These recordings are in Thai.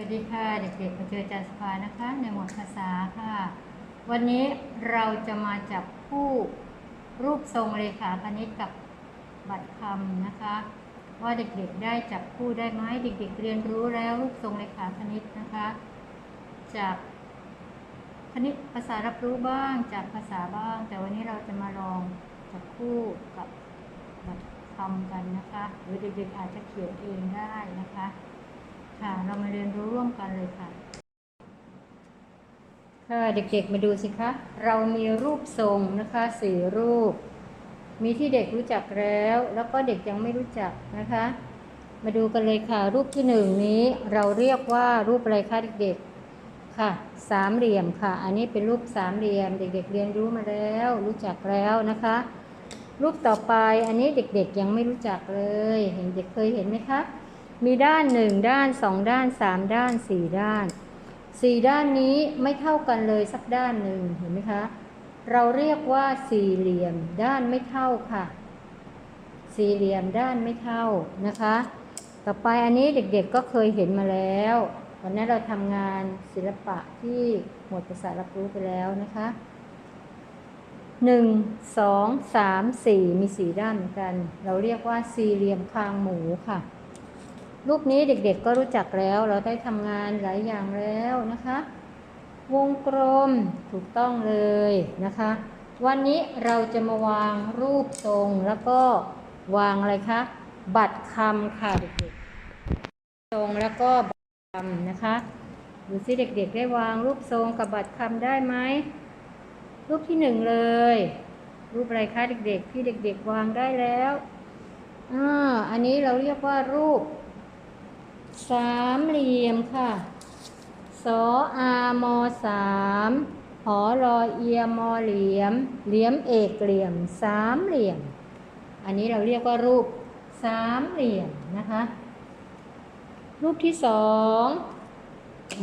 วัสดีค่ะเด็กๆมาเจออาจารย์สภานะคะในหมวดภาษาค่ะ วันนี้เราจะมาจับคู่รูปทรงเลขาคณิตกับบัตรคำนะคะ ว่าเด็กๆได้จับคู่ได้ไหมเด็กๆเรียนรู้แล้วรูปทรงเลขาคณิตนะคะ จากคณิตภาษารับรู้บ้างจากภาษาบ้าง แต่วันนี้เราจะมาลองจับคู่กับบัตรคำกันนะคะ หรือเด็กๆอาจจะเขียนเองได้นะคะ ค่ะ เรามาเรียนรู้ร่วมกันเลยค่ะค่ะเด็กๆมาดูสิคะ เรามีรูปทรงนะคะสี่รูป มีที่เด็กรู้จักแล้ว แล้วก็เด็กยังไม่รู้จักนะคะ มาดูกันเลยค่ะ รูปที่หนึ่งนี้เราเรียกว่ารูปอะไรคะเด็กๆ ค่ะ สามเหลี่ยมค่ะ อันนี้เป็นรูปสามเหลี่ยม เด็ก ๆ เรียนรู้มาแล้ว รู้จักแล้วนะคะ รูปต่อไปอันนี้เด็กๆยังไม่รู้จักเลย เห็นเด็กเคยเห็นไหมคะ มีด้านหนึ่งด้านสองด้านสามด้านสี่ด้านสี่ด้านนี้ไม่เท่ากันเลยสักด้านหนึ่งเห็นไหมคะ เราเรียกว่าสี่เหลี่ยมด้านไม่เท่าค่ะ สี่เหลี่ยมด้านไม่เท่านะคะ ต่อไปอันนี้เด็กๆก็เคยเห็นมาแล้ววันนี้นเราทำงานศิลปะที่หมวดภาษารับรู้ไปแล้วนะคะหนึ่งสองสามสี่มีสี่ด้านเหมือนกัน เราเรียกว่าสี่เหลี่ยมคางหมูค่ะ รูปนี้เด็กๆก็รู้จักแล้ว เราได้ทำงานหลายอย่างแล้วนะคะ วงกลมถูกต้องเลยนะคะ วันนี้เราจะมาวางรูปทรงแล้วก็วางอะไรคะ บัตรคำค่ะเด็กๆทรงแล้วก็บัตรคำนะคะดูสิเด็กๆได้วางรูปทรงกับบัตรคำได้ไหมรูปที่หนึ่งเลย รูปอะไรคะเด็กๆที่เด็กๆวางได้แล้วอ่าอันนี้เราเรียกว่ารูป สามเหลี่ยมค่ะ สออามอสามหอรอเอียมอเหลี่ยม เหลี่ยมเอกเหลี่ยม สามเหลี่ยม อันนี้เราเรียกว่ารูปสามเหลี่ยมนะคะ รูปที่สอง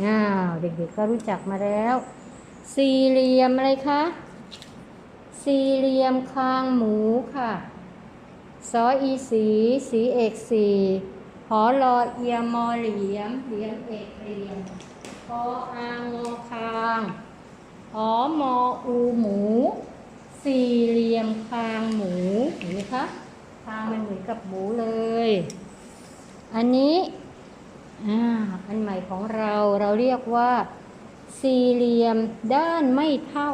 อ้าวเด็กๆก็รู้จักมาแล้ว สี่เหลี่ยมอะไรคะ สี่เหลี่ยมคางหมูค่ะ สออีสี สีเอกสี หอรอเอียมอเหลี่ยมเหลี่ยมเอกเหลี่ยมกออางอคางหอมออูหมู สี่เหลี่ยมคางหมูเห็นไหมคะคางมันเหมือนกับหมูเลย อันนี้อ่าอันใหม่ของเราเราเรียกว่า สี่เหลี่ยมด้านไม่เท่า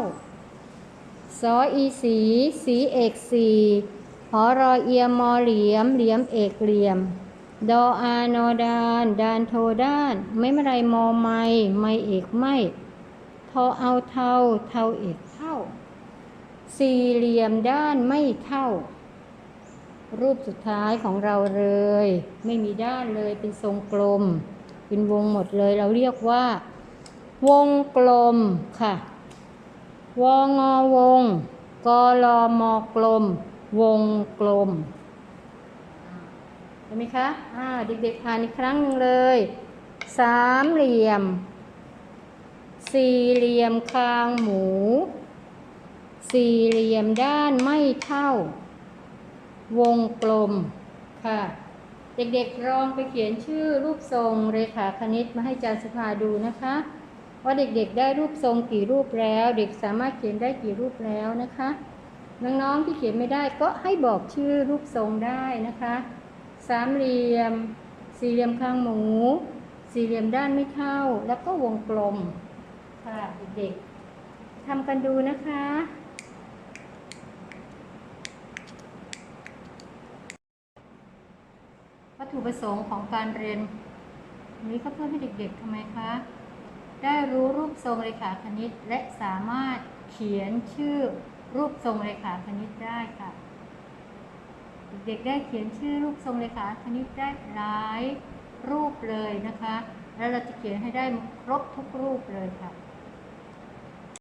สออีสีสีเอกสีหอรอเอียมอเหลี่ยมเหลี่ยมเอกเหลี่ยม ดออานอดานดานโทด้าน ไม่มไรมอไม่ไม่เอกไม่ ทอเอาเท่าเท่าเอกเท่า สี่เหลี่ยมด้านไม่เท่า รูปสุดท้ายของเราเลย ไม่มีด้านเลยเป็นทรงกลม เป็นวงหมดเลยเราเรียกว่า วงกลมค่ะ วงอวงกลมกลม วงกลม ห็นไหมคะอ่าเด็กๆอ่านอีกครั้งหนึ่งเลย สามเหลี่ยม สี่เหลี่ยมคางหมู สี่เหลี่ยมด้านไม่เท่า วงกลมค่ะ เด็กๆลองไปเขียนชื่อรูปทรงเรขาคณิตมาให้อาจารย์สภาดูนะคะว่าเด็กๆ ได้รูปทรงกี่รูปแล้ว เด็กสามารถเขียนได้กี่รูปแล้วนะคะ น้องๆที่เขียนไม่ได้ก็ให้บอกชื่อรูปทรงได้นะคะ สามเหลี่ยม สี่เหลี่ยมข้างหมู สี่เหลี่ยมด้านไม่เท่า แล้วก็วงกลมค่ะเด็กๆทำกันดูนะคะวัตถุประสงค์ของการเรียนนี้ก็เพื่อให้เด็กๆทำไมคะ ได้รู้รูปทรงเรขาคณิตและสามารถเขียนชื่อรูปทรงเรขาคณิตได้ค่ะ เด็กๆได้เขียนชื่อรูปทรงเรขาคณิตได้หลายรูปเลยนะคะ แล้วเราจะเขียนให้ได้ครบทุกรูปเลยค่ะ